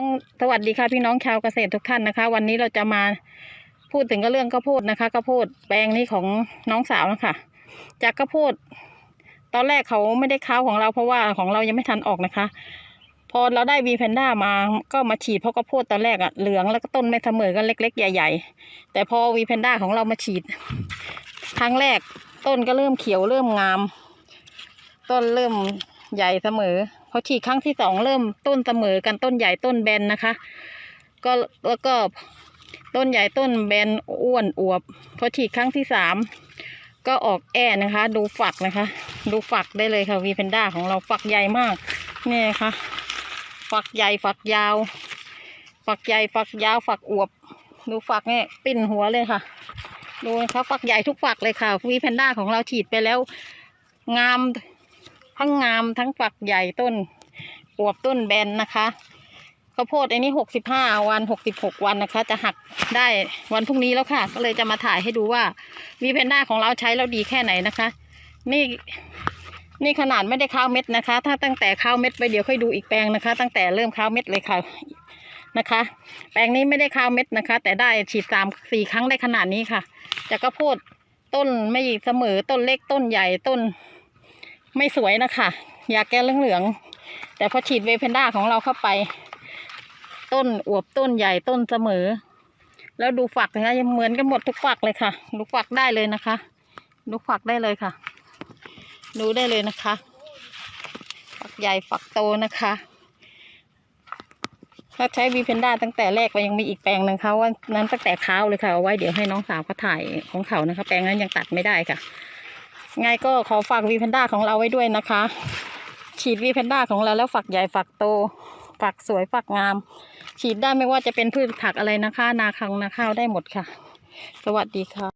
องสวัสดีค่ะพี่น้องชาวเกษตรทุกท่านนะคะ วันนี้เราจะมาพูดถึงก็เรื่องข้าวโพดนะคะข้าวโพดแปลงนี้ของน้องสาวนะคะจากข้าวโพด ตอนแรกเขาไม่ได้ค้าวของเราเพราะว่าของเรายังไม่ทันออกนะคะ พอเราได้วีแพนด้ามาก็มาฉีดเพราะข้าวโพดตอนแรกอะเหลืองแล้วก็ต้นไม่เสมอกันเล็ก ๆ ใหญ่ ๆ แต่พอวีแพนด้าของเรามาฉีดครั้งแรกต้นก็เริ่มเขียวเริ่มงาม ต้นเริ่มใหญ่เสมอ พอฉีดครั้งที่สองเริ่มต้นเสมอกันต้นใหญ่ต้นแบนนะคะ ก็แล้วก็ต้นใหญ่ต้นแบนอ้วนอวบพอฉีดครั้งที่สามก็ออกแอ่นะคะ ดูฝักนะคะ ดูฝักได้เลยค่ะวีเพนด้าของเราฝักใหญ่มากนี่ค่ะ ฝักใหญ่ฝักยาว ฝักใหญ่ฝักยาวฝักอวบ ดูฝักเนี่ยปิ้นหัวเลยค่ะ ดูนะคะฝักใหญ่ทุกฝักเลยค่ะวีแพนด้าของเราฉีดไปแล้ว งาม ทั้งงามทั้งฝักใหญ่ต้นอวบต้นแบนนะคะข้าวโพดอันนี้หกสิบห้าวันหกสิบหกวันนะคะ จะหักได้วันพรุ่งนี้แล้วค่ะ ก็เลยจะมาถ่ายให้ดูว่าวีแพนด้าของเราใช้แล้วดีแค่ไหนนะคะ นี่นี่ขนาดไม่ได้ข้าวเม็ดนะคะ ถ้าตั้งแต่ข้าวเม็ดไปเดี๋ยวค่อยดูอีกแปลงนะคะ ตั้งแต่เริ่มข้าวเม็ดเลยค่ะนะคะ แปลงนี้ไม่ได้ข้าวเม็ดนะคะ แต่ได้ฉีดสามสี่ครั้งได้ขนาดนี้ค่ะจากข้าวโพดต้นไม่เสมอต้นเล็กต้นใหญ่ต้น ไม่สวยนะคะอยากแก้เหลืองๆแต่พอฉีดเวเพนด้าของเราเข้าไป ต้นอวบต้นใหญ่ต้นเสมอ แล้วดูฝักนะคะยังเหมือนกันหมดทุกฝักเลยค่ะ ดูฝักได้เลยนะคะ ดูฝักได้เลยค่ะ ดูได้เลยนะคะ ฝักใหญ่ฝักโตนะคะถ้าใช้วีเพนด้าตั้งแต่แรกก็ยังมีอีกแปลงหนึ่งเขาว่านั้นตั้งแต่เช้าเลยค่ะเอาไว้เดี๋ยวให้น้องสาวเขาถ่ายของเขานะคะ แปลงนั้นยังตัดไม่ได้ค่ะ ไงก็ขอฝากวีแพนด้าของเราไว้ด้วยนะคะ ฉีดวีแพนด้าของเราแล้วฝักใหญ่ฝักโต ฝักสวยฝักงาม ฉีดได้ไม่ว่าจะเป็นพืชผักอะไรนะคะ นาคังนาข้าวได้หมดค่ะ สวัสดีค่ะ